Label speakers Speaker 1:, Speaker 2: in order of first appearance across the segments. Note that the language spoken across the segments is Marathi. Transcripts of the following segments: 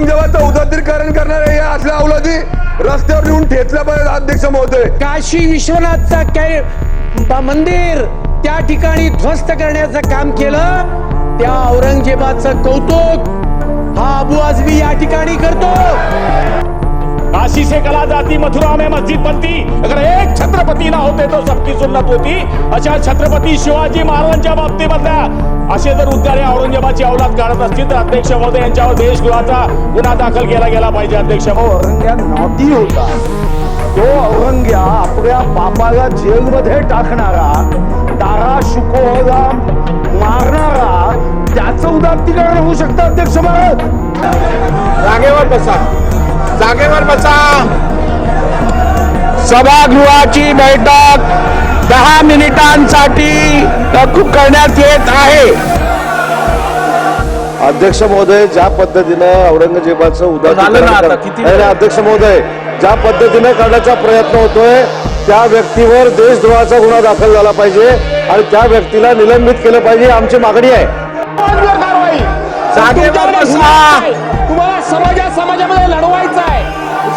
Speaker 1: औरंगजेबाचं उदात्तीकरण करणारे या असल्या अवलादी रस्त्यावर येऊन ठेचल्या पाहिजे अध्यक्ष महोदय.
Speaker 2: काशी विश्वनाथचा काय मंदिर त्या ठिकाणी ध्वस्त करण्याचं काम केलं. त्या औरंगजेबाचं कौतुक हा अबू आझमी या ठिकाणी करतो.
Speaker 3: काशी से कला जाती मथुरा में मस्जिद बनती. अगर एक छत्रपती ना होते तो सबकी सुन्नत होती. अशा छत्रपती शिवाजी महाराजांच्या बाबतीमधल्या असे जर उद्गारे औरंगजेबाची अवलाद काढत असतील तर अध्यक्ष महोदय यांच्यावर देशद्रोहाचा गुन्हा दाखल केला गेला पाहिजे अध्यक्ष
Speaker 4: औरंग्या नाती होता. तो औरंग्या आपल्या बापाला जेलमध्ये टाकणारा दारा शुकोला मारणारा त्याचं उदात्तीकरण होऊ शकतं अध्यक्ष महाराज?
Speaker 5: जागेवर बसा. जागेवर बसा. सभागृहाची बैठक दहा मिनिटांसाठी तहकूब करण्यात येत आहे.
Speaker 4: अध्यक्ष महोदय ज्या पद्धतीनं औरंगजेबाचं नाही, अध्यक्ष महोदय ज्या पद्धतीनं करण्याचा प्रयत्न होतोय त्या व्यक्तीवर देशद्रोहाचा गुन्हा दाखल झाला पाहिजे आणि त्या व्यक्तीला निलंबित केलं पाहिजे आमची मागणी आहे.
Speaker 3: तुम्हाला समाजा समाजामध्ये लढवायचं आहे.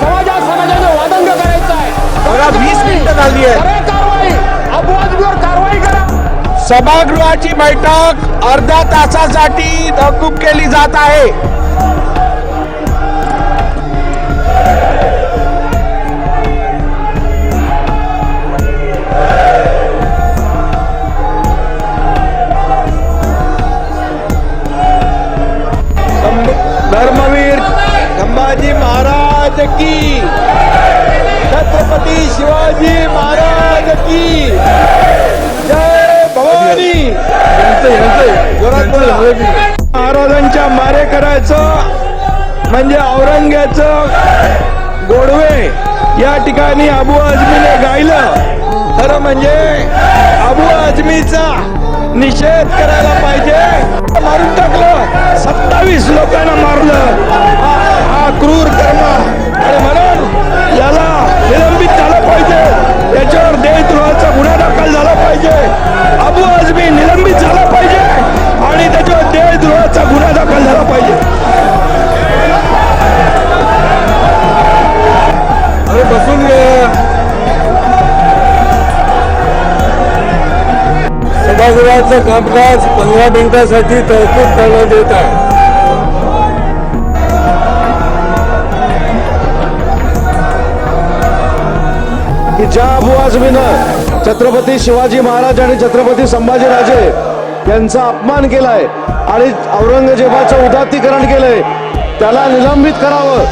Speaker 3: समाजा समाजामध्ये वादंग करायचं आहे.
Speaker 5: बघा वीस मिनिटं झाली आहे सभागृहाची बैठक अर्ध्या तासासाठी तहकूब केली जात आहे.
Speaker 4: धर्मवीर संभाजी महाराज की. छत्रपती शिवाजी महाराज की. जय भवानी! महाराजांच्या मारेकराचं म्हणजे औरंग्याचं गोडवे या ठिकाणी अबू आझमीने गायलं. खरं म्हणजे अबू आझमीचा निषेध करायला पाहिजे. मारून टाकलं. सत्तावीस लोकांना मारलं. सभागृहाचं कामकाज पंधरा मिनिटासाठी तहकूब करण्यात येत आहे. की ज्या अबू आझमीनं छत्रपती शिवाजी महाराज आणि छत्रपती संभाजीराजे यांचा अपमान केलाय आणि औरंगजेबाचं उदात्तीकरण केलंय त्याला निलंबित करावं.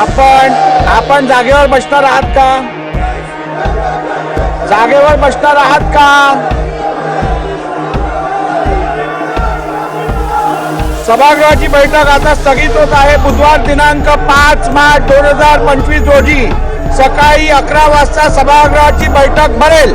Speaker 5: आपण आपण जागेवर बसणार आहात का? जागेवर बसणार आहात का? सभागृहाची बैठक आता स्थगित होत आहे. बुधवार दिनांक पाच मार्च दोन हजार पंचवीस रोजी सकाळी अकरा वाजता सभागृहाची बैठक भरेल.